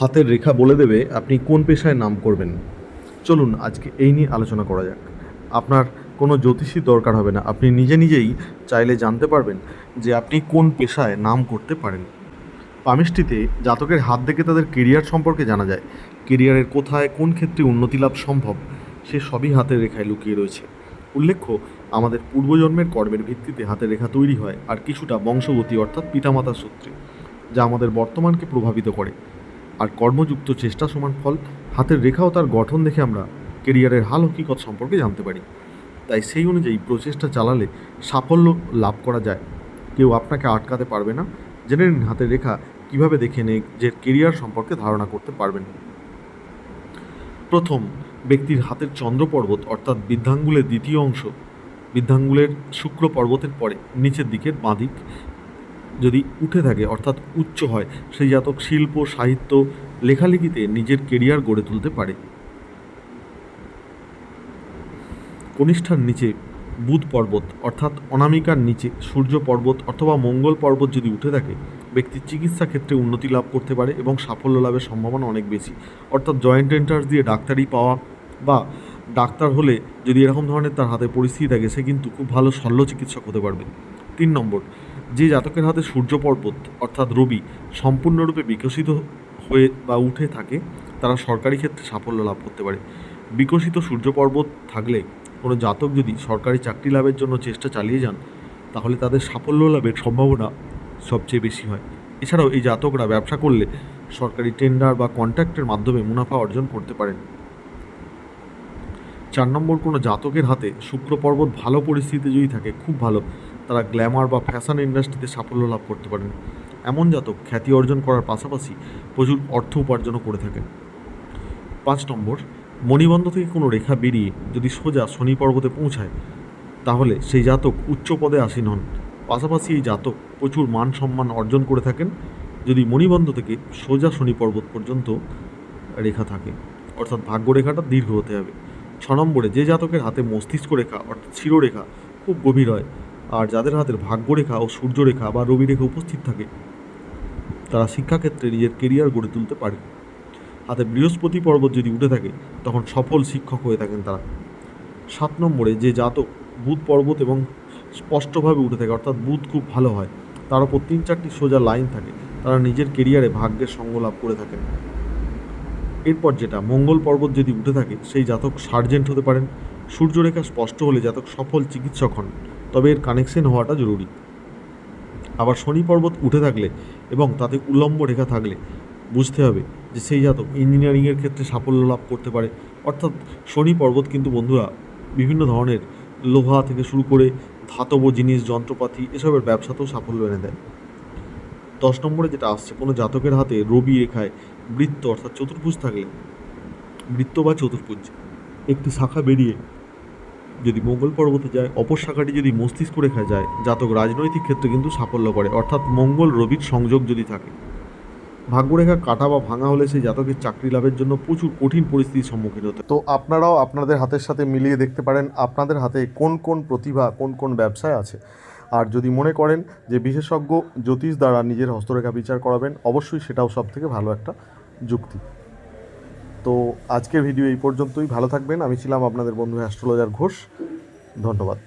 হাতের রেখা বলে দেবে আপনি কোন পেশায় নাম করবেন। চলুন আজকে এই নিয়ে আলোচনা করা যাক। আপনার কোনো জ্যোতিষী দরকার হবে না। আপনি নিজে নিজেই চাইলে জানতে পারবেন যে আপনি কোন পেশায় নাম করতে পারেন। পামিষ্টিতে জাতকের হাত দেখে তাদের কেরিয়ার সম্পর্কে জানা যায়। কেরিয়ারের কোথায় কোন ক্ষেত্রে উন্নতি লাভ সম্ভব, সে সবই হাতের রেখায় লুকিয়ে রয়েছে। উল্লেখ্য, আমাদের পূর্বজন্মের কর্মের ভিত্তিতে হাতের রেখা তৈরি হয়, আর কিছুটা বংশগতি অর্থাৎ পিতামাতার সূত্রে, যা আমাদের বর্তমানকে প্রভাবিত করে। আর কর্মযুক্ত চেষ্টা সমান ফল, হাতের রেখা ও তার গঠন দেখে আমরা কেরিয়ারের হাল হকিকত সম্পর্কে জানতে পারি। তাই সেই অনুযায়ী প্রচেষ্টা চালালে সাফল্য লাভ করা যায়। কেউ আপনাকে আটকাতে পারবে না। জেনে নিন হাতের রেখা কীভাবে দেখে নে যে কেরিয়ার সম্পর্কে ধারণা করতে পারবেন। প্রথম, ব্যক্তির হাতের চন্দ্র পর্বত অর্থাৎ বৃদ্ধাঙ্গুলের দ্বিতীয় অংশ বৃদ্ধাঙ্গুলের শুক্র পর্বতের পরে, নিচের দিকের বাঁদিক যদি উঠে থাকে, অর্থাৎ উচ্চ হয়, সেই জাতক শিল্প, সাহিত্য, লেখালেখিতে নিজের কেরিয়ার গড়ে তুলতে পারে। কনিষ্ঠার নিচে বুধ পর্বত, অর্থাৎ অনামিকার নিচে সূর্য পর্বত অথবা মঙ্গল পর্বত যদি উঠে থাকে, ব্যক্তির চিকিৎসা ক্ষেত্রে উন্নতি লাভ করতে পারে এবং সাফল্য লাভের সম্ভাবনা অনেক বেশি। অর্থাৎ জয়েন্ট এন্টার্স দিয়ে ডাক্তারি পাওয়া বা ডাক্তার হলে যদি এরকম ধরনের তার হাতে পরিস্থিতি থাকে, সে কিন্তু খুব ভালো শল্য চিকিৎসক হতে পারবে। তিন নম্বর যে জাতকের হাতে সূর্য পর্বত অর্থাৎ রবি, সম্পূর্ণরূপে বিকশিত হয়ে বা উঠে থাকে, তারা সরকারি ক্ষেত্রে সাফল্য লাভ করতে পারে। বিকশিত সূর্য পর্বত থাকলে কোনো জাতক যদি সরকারি চাকরি লাভের জন্য চেষ্টা চালিয়ে যান, তাহলে তাদের সাফল্য লাভের সম্ভাবনা সবচেয়ে বেশি হয়। এছাড়াও এই জাতকরা ব্যবসা করলে সরকারি টেন্ডার বা কন্ট্রাক্টের মাধ্যমে মুনাফা অর্জন করতে পারেন। চার নম্বর, কোনো জাতকের হাতে শুক্র পর্বত ভালো পরিস্থিতিতে যদি থাকে, খুব ভালো। তারা গ্ল্যামার বা ফ্যাশন ইন্ডাস্ট্রিতে সাফল্য লাভ করতে পারেন। এমন জাতক খ্যাতি অর্জন করার পাশাপাশি প্রচুর অর্থ উপার্জনও করে থাকেন। পাঁচ নম্বর, মণিবন্ধ থেকে কোনো রেখা বেরিয়ে যদি সোজা শনি পর্বতে পৌঁছায়, তাহলে সেই জাতক উচ্চ পদে আসীন হন। পাশাপাশি এই জাতক প্রচুর মান সম্মান অর্জন করে থাকেন যদি মণিবন্ধ থেকে সোজা শনি পর্বত পর্যন্ত রেখা থাকে। অর্থাৎ ভাগ্যরেখাটা দীর্ঘ হতে হবে। ছ নম্বরে, যে জাতকের হাতে মস্তিষ্ক রেখা, অর্থাৎ শিরোরেখা, খুব গভীর হয় আর যাদের হাতের ভাগ্যরেখা ও সূর্যরেখা বা রবি রেখা উপস্থিত থাকে, তারা শিক্ষাক্ষেত্রে নিজের কেরিয়ার গড়ে তুলতে পারে। হাতে বৃহস্পতি পর্বত যদি উঠে থাকে, তখন সফল শিক্ষক হয়ে থাকেন তারা। সাত নম্বরে যে জাতক বুধ পর্বত এবং স্পষ্টভাবে উঠে থাকে, অর্থাৎ বুধ খুব ভালো হয়, তার ওপর তিন চারটি সোজা লাইন থাকে, তারা নিজের কেরিয়ারে ভাগ্যের সঙ্গ লাভ করে থাকেন। এরপর যেটা, মঙ্গল পর্বত যদি উঠে থাকে, সেই জাতক সার্জেন্ট হতে পারেন। সূর্যরেখা স্পষ্ট হলে জাতক সফল চিকিৎসক হন। তবে এর কানেকশন হওয়াটা জরুরি। আবার শনি পর্বত উঠে থাকলে এবং তাতে উল্লম্ব রেখা থাকলে বুঝতে হবে যে সেই জাতক ইঞ্জিনিয়ারিংয়ের ক্ষেত্রে সাফল্য লাভ করতে পারে। অর্থাৎ শনি পর্বত কিন্তু বন্ধুরা বিভিন্ন ধরনের লোহা থেকে শুরু করে ধাতব জিনিস, যন্ত্রপাতি এসবের ব্যবসাতেও সাফল্য এনে দেয়। দশ নম্বরে যেটা আসছে, কোনো জাতকের হাতে রবি রেখায় বৃত্ত অর্থাৎ চতুর্ভুজ থাকলে বৃত্ত বা চতুর্ভুজ একটি শাখা বেরিয়ে যদি মঙ্গল পর্বতে যায়, অপর শাখাটি যদি মস্তিষ্ক রেখা যায়, জাতক রাজনৈতিক ক্ষেত্রে কিন্তু সাফল্য করে। অর্থাৎ মঙ্গল রবির সংযোগ যদি থাকে, ভাগ্যরেখা কাটা বা ভাঙা হলে সেই জাতকের চাকরি লাভের জন্য প্রচুর কঠিন পরিস্থিতির সম্মুখীন হতে তো আপনারাও আপনাদের হাতের সাথে মিলিয়ে দেখতে পারেন, আপনাদের হাতে কোন কোন প্রতিভা, কোন কোন ব্যবসায় আছে। আর যদি মনে করেন যে বিশেষজ্ঞ জ্যোতিষ দ্বারা নিজের হস্তরেখা বিচার করাবেন, অবশ্যই সেটাও সব থেকে ভালো একটা যুক্তি। তো আজকের ভিডিও এই পর্যন্তই। ভালো থাকবেন। আমি ছিলাম আপনাদের বন্ধু অ্যাস্ট্রোলজার ঘোষ। ধন্যবাদ।